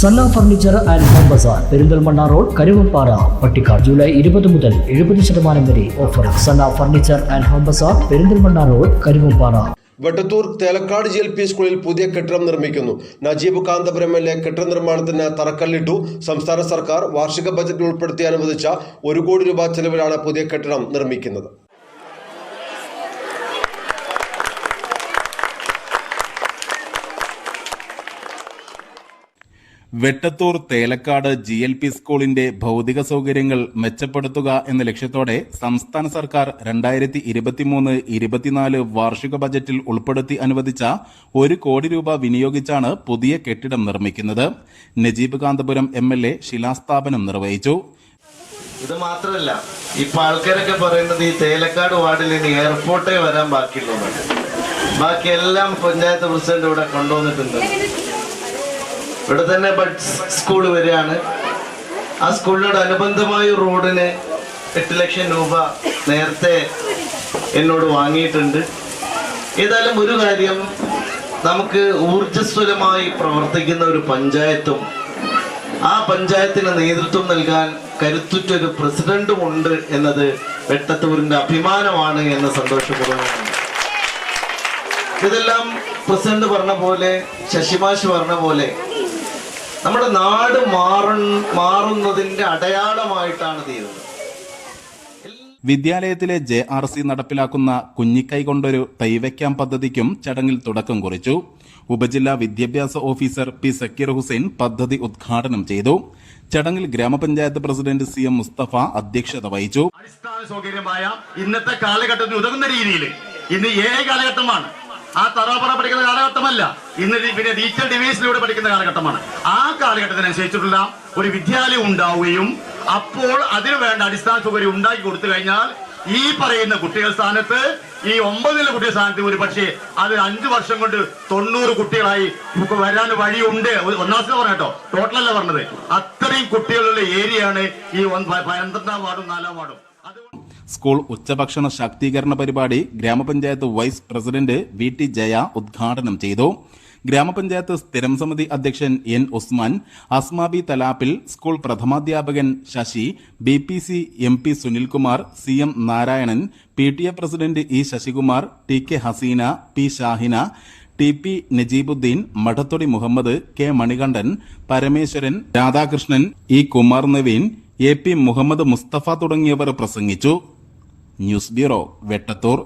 Sanna furniture and home bazaar Perinthalmanna road Karuvappara Pattikkad July ഇരുപത് മുതൽ എഴുപത് ശതമാനം വരെ offer Sanna furniture and home bazaar Perinthalmanna road Karuvappara Vettathur Thelakkad G L P സ്കൂളിൽ പുതിയ കെട്ടിടം നിർമ്മിക്കുന്നു. നജീബ് കാന്തപുരം എൽ എ കെട്ടിട നിർമ്മാണത്തിന് തറക്കല്ലിട്ടു. സംസ്ഥാന സർക്കാർ വാർഷിക ബജറ്റിൽ ഉൾപ്പെടുത്തി അനുവദിച്ച ഒരു കോടി രൂപ ചെലവിലാണ് പുതിയ കെട്ടിടം നിർമ്മിക്കുന്നത്. Vettathur Thelakkad G L P സ്കൂളിന്റെ ഭൗതിക സൗകര്യങ്ങൾ മെച്ചപ്പെടുത്തുക എന്ന ലക്ഷ്യത്തോടെ സംസ്ഥാന സർക്കാർ രണ്ടായിരത്തി ഇരുപത്തിമൂന്ന് ഇരുപത്തിനാല് വാർഷിക ബജറ്റിൽ ഉൾപ്പെടുത്തി അനുവദിച്ച ഒരു കോടി രൂപ വിനിയോഗിച്ചാണ് പുതിയ കെട്ടിടം നിർമ്മിക്കുന്നത്. Najeeb Kanthapuram M L A ശിലാസ്ഥാപനം നിർവഹിച്ചു. ഇത് മാത്രമല്ല ഇപ്പൊ ആൾക്കാരൊക്കെ പറയുന്നത് ഈ തേലക്കാട് വാർഡിൽ ഇനി എയർപോർട്ടേ വരാൻ ബാക്കിയുള്ളതാണ് ബാക്കി എല്ലാം പഞ്ചായത്ത് പ്രസിഡന്റ് ഇവിടെ കൊണ്ടുവന്നിട്ടുണ്ട്. ഇവിടെ തന്നെ ബഡ്സ് സ്കൂൾ വരികയാണ്. ആ സ്കൂളിനോട് അനുബന്ധമായ റോഡിന് എട്ട് ലക്ഷം രൂപ നേരത്തെ എന്നോട് വാങ്ങിയിട്ടുണ്ട്. ഏതായാലും ഒരു കാര്യം നമുക്ക് ഊർജസ്വലമായി പ്രവർത്തിക്കുന്ന ഒരു പഞ്ചായത്തും ആ പഞ്ചായത്തിന് നേതൃത്വം നൽകാൻ കരുത്തുറ്റൊരു പ്രസിഡന്റും ഉണ്ട് എന്നത് വെട്ടത്തൂരിന്റെ അഭിമാനമാണ് എന്ന് സന്തോഷപൂർവമാണ്. ഇതെല്ലാം പ്രസിഡന്റ് പറഞ്ഞ പോലെ ശശിമാഷ് പറഞ്ഞ പോലെ നമ്മുടെ നാട് മാറ മാറുന്നതിന്റെ അടയാളമായിട്ടാണ് തീരുന്നത് വിദ്യാലയത്തിലെ ജെ ആർ സി നടപ്പിലാക്കുന്ന കുഞ്ഞിക്കൈ കൊണ്ടൊരു തൈവയ്ക്കാം പദ്ധതിക്കും ചടങ്ങിൽ തുടക്കം കുറിച്ചു. ഉപജില്ലാ വിദ്യാഭ്യാസ ഓഫീസർ പി സക്കീർ ഹുസൈൻ പദ്ധതി ഉദ്ഘാടനം ചെയ്തു. ചടങ്ങിൽ ഗ്രാമപഞ്ചായത്ത് പ്രസിഡന്റ് സി എം മുസ്തഫ അധ്യക്ഷത വഹിച്ചു. അടിസ്ഥാന സൗകര്യമായ ഇന്നത്തെ കാലഘട്ടത്തിന് ഉതകുന്ന രീതിയിൽ ഇന്ന് ഏ കാലഘട്ടമാണ്. ആ തറാപ്പറ പഠിക്കുന്ന കാലഘട്ടമല്ല. ഇന്ന് പിന്നെ ഡിജിറ്റൽ ഡിവൈസിലൂടെ പഠിക്കുന്ന കാലഘട്ടമാണ്. ആ കാലഘട്ടത്തിനനുസരിച്ചിട്ടുള്ള ഒരു വിദ്യാലയം ഉണ്ടാവുകയും അപ്പോൾ അതിന് വേണ്ട അടിസ്ഥാന സൗകര്യം ഉണ്ടാക്കി കൊടുത്തു കഴിഞ്ഞാൽ ഈ പറയുന്ന കുട്ടികൾ സ്ഥാനത്ത് ഈ ഒമ്പതിലെ കുട്ടികൾ സ്ഥാനത്ത് ഒരു പക്ഷേ അത് അഞ്ചു വർഷം കൊണ്ട് തൊണ്ണൂറ് കുട്ടികളായി വരാൻ വഴിയുണ്ട്. ഒന്നാം സ്ഥലം പറഞ്ഞോ ടോട്ടലല്ല പറഞ്ഞത്. അത്രയും കുട്ടികളുള്ള ഏരിയയാണ് ഈ പന്ത്രണ്ടാം വാർഡും നാലാം വാർഡും. സ്കൂൾ ഉച്ചഭക്ഷണ ശാക്തീകരണ പരിപാടി ഗ്രാമപഞ്ചായത്ത് vice president V T Jaya ഉദ്ഘാടനം ചെയ്തു. ഗ്രാമപഞ്ചായത്ത് സ്ഥിരം സമിതി അധ്യക്ഷൻ N Usman Asmabi Thalappil school പ്രഥമാധ്യാപകൻ Sasi B P C M P Sunilkumar C M Narayanan P T A president E Sasikumar T K Haseena P Shahina T P Najeebuddin Madathodi Muhammad K Manikandan Parameswaran Radhakrishnan E Kumar Naveen A P Muhammad Musthafa തുടങ്ങിയവർ പ്രസംഗിച്ചു. News bureau Vettathur.